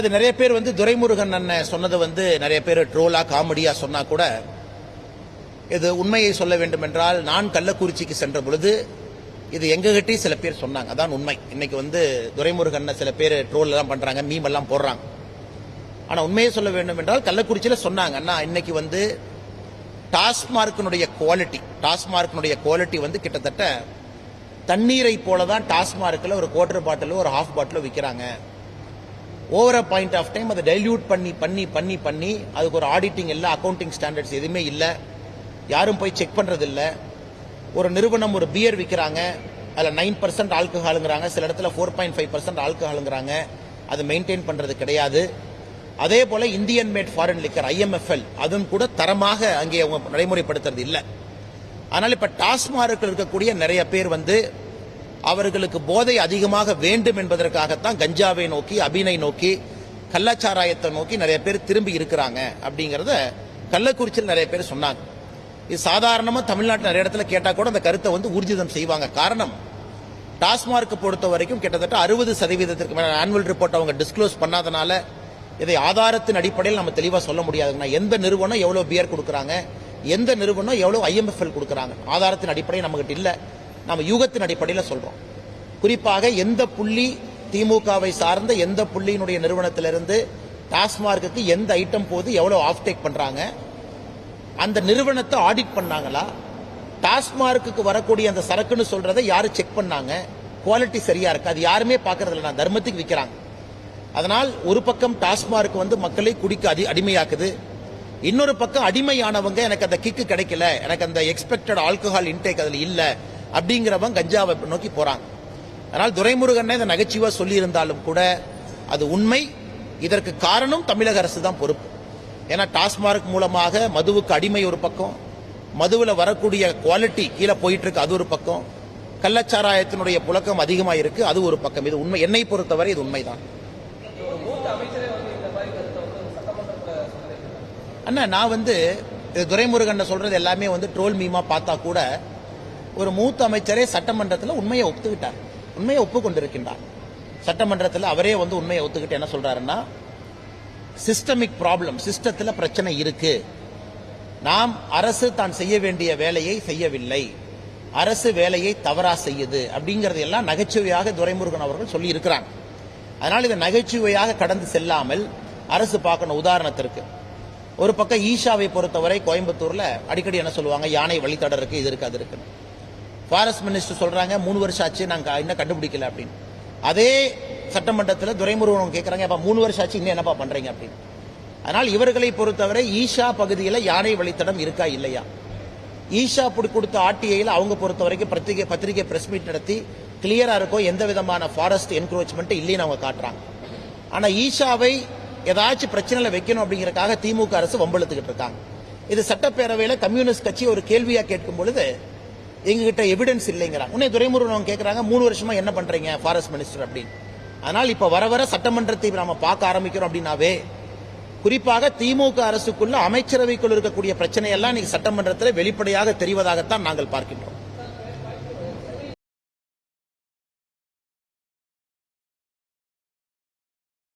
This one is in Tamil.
அது நிறைய பேர் வந்து துரைமுருகன் அண்ணன் சொன்னது வந்து நிறைய பேர் ட்ரோலா காமெடியா சொன்னா கூட இது உண்மையை சொல்ல வேண்டும் என்றால் நான் கள்ளக்குறிச்சிக்கு சென்ற பொழுது இது எங்ககிட்டயே சில பேர் சொன்னாங்க. அதான் உண்மை. இன்னைக்கு வந்து துரைமுருகன் சில பேர் ட்ரோல் எல்லாம் பண்றாங்க மீம் எல்லாம் போடுறாங்க. ஆனா உண்மையை சொல்ல வேண்டும் என்றால் கள்ளக்குறிச்சியில சொன்னாங்க. அண்ணா இன்னைக்கு வந்து டாஸ்மார்க்கினுடைய குவாலிட்டி டாஸ்மார்க்கினுடைய குவாலிட்டி வந்து கிட்டத்தட்ட தண்ணீரை போல தான் டாஸ்மார்க்கில் ஒரு குவார்டர் பாட்டிலோ ஒரு ஹாஃப் பாட்டிலோ விற்கிறாங்க over a point of time அதை டைல்யூட் பண்ணி பண்ணி பண்ணி பண்ணி அதுக்கு ஒரு ஆடிட்டிங் இல்லை அக்கௌண்டிங் ஸ்டாண்டர்ட்ஸ் எதுவுமே இல்லை. யாரும் போய் செக் பண்ணுறது இல்லை ஒரு நிறுவனம் ஒரு பியர் விற்கிறாங்க அதில் நைன் பர்சன்ட் ஆல்கஹாலுங்கிறாங்க சில இடத்துல ஃபோர் பாயிண்ட் ஃபைவ் பர்சன்ட் ஆல்கஹாலுங்கிறாங்க அது மெயின்டைன் பண்ணுறது கிடையாது. அதே போல் Indian made foreign liquor IMFL அதுவும் கூட தரமாக அங்கே அவங்க நடைமுறைப்படுத்துறது இல்லை. அதனால் இப்போ டாஸ்மார்க்கில் இருக்கக்கூடிய நிறைய பேர் வந்து அவர்களுக்கு போதை அதிகமாக வேண்டும் என்பதற்காகத்தான் கஞ்சாவை நோக்கி அபினை நோக்கி கள்ளச்சாராயத்தை நோக்கி நிறைய பேர் திரும்பி இருக்கிறாங்க அப்படிங்கிறத கள்ளக்குறிச்சியில் நிறைய பேர் சொன்னாங்க. இது சாதாரணமாக தமிழ்நாட்டில் நிறைய இடத்துல கேட்டால் கூட அந்த கருத்தை வந்து ஊர்ஜிதம் செய்வாங்க. காரணம் டாஸ்மார்க் பொறுத்த வரைக்கும் கிட்டத்தட்ட அறுபது சதவீதத்திற்கு மேலே ஆனுவல் ரிப்போர்ட் அவங்க டிஸ்க்ளோஸ் பண்ணாதனால இதை ஆதாரத்தின் அடிப்படையில் நம்ம தெளிவாக சொல்ல முடியாதுங்கண்ணா எந்த நிறுவனம் எவ்வளோ பியர் கொடுக்குறாங்க எந்த நிறுவனம் எவ்வளோ ஐஎம்எஃப்எல் கொடுக்குறாங்க ஆதாரத்தின் அடிப்படையில் நம்மகிட்ட இல்லை. நம்ம யூகத்தின் அடிப்படையில் சொல்றோம். குறிப்பாக எந்த புள்ளி திமுகவை சார்ந்த எந்த புள்ளியினுடைய நிறுவனத்திலிருந்து டாஸ்மார்க்குக்கு எந்த ஐட்டம் போது எவ்வளவு ஆஃப் டேக் பண்றாங்க? அந்த நிறுவனத்தை ஆடிட் பண்ணாங்களா? டாஸ்மார்க்குக்கு வரக்கூடிய அந்த சரக்குன்னு சொல்றதை யாரு செக் பண்ணாங்க? குவாலிட்டி சரியா இருக்கு? அது யாருமே பாக்குறது இல்லை. நான் தர்மத்துக்கு விற்கிறாங்க அதனால் ஒரு பக்கம் டாஸ்மார்க் வந்து மக்களை குடிக்க அடி அடிமையாக்குது. இன்னொரு பக்கம் அடிமையானவங்க எனக்கு அந்த கிக்கு கிடைக்கல. எனக்கு அந்த எக்ஸ்பெக்டட் ஆல்கஹால் இன்டேக் அதில் இல்லை. அப்படிங்கிறவன் கஞ்சாவை நோக்கி போறாங்க அதனால் துரைமுருகன் இதை நகைச்சுவா சொல்லியிருந்தாலும் கூட அது உண்மை. இதற்கு காரணம் தமிழக அரசு தான் பொறுப்பு. ஏன்னா டாஸ்மார்க் மூலமாக மதுவுக்கு அடிமை ஒரு பக்கம் மதுவில் வரக்கூடிய குவாலிட்டி கீழே போயிட்டு இருக்கு அது ஒரு பக்கம். கள்ளச்சாராயத்தினுடைய புழக்கம் அதிகமாக இருக்கு அது ஒரு பக்கம். இது உண்மை. என்னை பொறுத்தவரை இது உண்மைதான். அண்ணா நான் வந்து இது துரைமுருகன் சொல்றது எல்லாமே வந்து ட்ரோல் மீமா பார்த்தா கூட ஒரு மூத்த அமைச்சரே சட்டமன்றத்தில் உண்மையை ஒப்புக்கிட்டார் உண்மையை ஒப்புக்கொண்டிருக்கின்றார். சட்டமன்றத்தில் அவரே வந்து உண்மையை ஒத்துக்கிட்டு என்ன சொல்றாருன்னா சிஸ்டமிக் ப்ராப்ளம் சிஸ்டத்தில் பிரச்சனை இருக்கு. நாம் அரசு தான் செய்ய வேண்டிய வேலையை செய்யவில்லை. அரசு வேலையை தவறா செய்யுது அப்படிங்கறது எல்லாம் நகைச்சுவையாக துரைமுருகன் அவர்கள் சொல்லி இருக்கிறாங்க அதனால் இதை நகைச்சுவையாக கடந்து செல்லாமல் அரசு பார்க்கணும் உதாரணத்திற்கு. ஒரு பக்கம் ஈஷாவை பொறுத்தவரை கோயம்புத்தூர்ல அடிக்கடி என்ன சொல்லுவாங்க யானை வழித்தடம் இருக்கு இது இருக்கு அது இருக்குன்னு. ஃபாரஸ்ட் மினிஸ்டர் சொல்கிறாங்க மூணு வருஷம் ஆச்சு நாங்கள் இன்னும் கண்டுபிடிக்கல அப்படின்னு. அதே சட்டமன்றத்தில் துரைமுருகன் கேட்குறாங்க அப்போ மூணு வருஷம் ஆச்சு இன்னும் என்னப்பா பண்ணுறீங்க அப்படின்னு. அதனால் இவர்களை பொறுத்தவரை ஈஷா பகுதியில் யானை வழித்தடம் இருக்கா இல்லையா? ஈஷா பிடி கொடுத்த ஆர்டிஐயில் அவங்க பொறுத்த வரைக்கும் பத்திரிகை பத்திரிகை பிரஸ் மீட் நடத்தி கிளியராக இருக்கும் எந்த விதமான ஃபாரஸ்ட் என்க்ரோச்மெண்ட் இல்லைன்னு அவங்க காட்டுறாங்க. ஆனால் ஈஷாவை ஏதாச்சும் பிரச்சனையில் வைக்கணும் அப்படிங்கிறக்காக திமுக அரசு வம்பெழுத்துக்கிட்டு இருக்காங்க. இது சட்டப்பேரவையில் கம்யூனிஸ்ட் கட்சி ஒரு கேள்வியாக கேட்கும் பொழுது எங்ககிட்ட எவிடன்ஸ் இல்லைங்கிறாங்க. உன்னை துரைமுருகன் கேட்கறாங்க மூணு வருஷமா என்ன பண்றீங்க ஃபாரஸ்ட் மினிஸ்டர் அப்படின்னு. அதனால் இப்ப வர வர சட்டமன்றத்தை நாம பார்க்க ஆரம்பிக்கிறோம் அப்படின்னாவே குறிப்பாக திமுக அரசுக்குள்ள அமைச்சரவைக்குள் இருக்கக்கூடிய பிரச்சனையெல்லாம் இன்னைக்கு சட்டமன்றத்தில் வெளிப்படையாக தெரிவதாகத்தான் நாங்கள் பார்க்கின்றோம்.